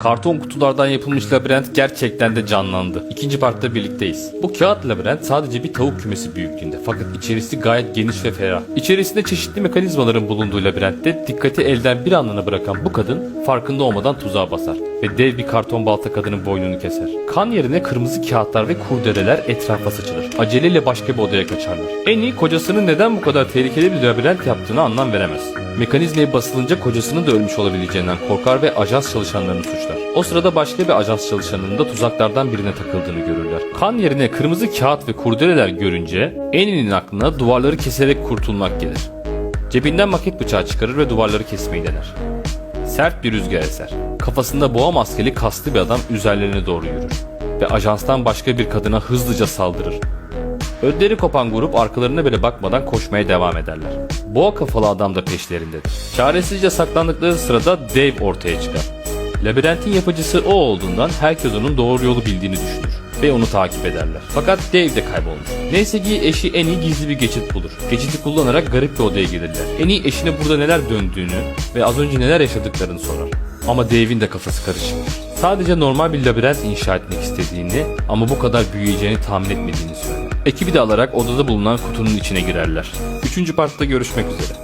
Karton kutulardan yapılmış labirent gerçekten de canlandı. İkinci partta birlikteyiz. Bu kağıt labirent sadece bir tavuk kümesi büyüklüğünde fakat içerisi gayet geniş ve ferah. İçerisinde çeşitli mekanizmaların bulunduğu labirentte dikkati elden bir anlığına bırakan bu kadın farkında olmadan tuzağa basar ve dev bir karton balta kadının boynunu keser. Kan yerine kırmızı kağıtlar ve kurdeleler etrafa saçılır. Aceleyle başka bir odaya kaçarlar. Eni kocasının neden bu kadar tehlikeli bir labirent yaptığını anlam veremez. Mekanizmaya basılınca kocasının da ölmüş olabileceğinden korkar ve ajans çalışanlarını suçlar. O sırada başka bir ajans çalışanının da tuzaklardan birine takıldığını görürler. Kan yerine kırmızı kağıt ve kurdeleler görünce Annie'nin aklına duvarları keserek kurtulmak gelir. Cebinden maket bıçağı çıkarır ve duvarları kesmeyi dener. Sert bir rüzgar eser. Kafasında boğa maskeli kaslı bir adam üzerlerine doğru yürür. Ve ajanstan başka bir kadına hızlıca saldırır. Ödleri kopan grup arkalarına bile bakmadan koşmaya devam ederler. Boğa kafalı adam da peşlerindedir. Çaresizce saklandıkları sırada Dave ortaya çıkar. Labirentin yapıcısı o olduğundan herkes onun doğru yolu bildiğini düşünür ve onu takip ederler. Fakat Dave de kaybolmuş. Neyse ki eşi Annie gizli bir geçit bulur. Geçiti kullanarak garip bir odaya gelirler. Annie eşine burada neler döndüğünü ve az önce neler yaşadıklarını sorar. Ama Dave'in de kafası karışık. Sadece normal bir labirent inşa etmek istediğini ama bu kadar büyüyeceğini tahmin etmediğini söyler. Ekibi de alarak odada bulunan kutunun içine girerler. Üçüncü partta görüşmek üzere.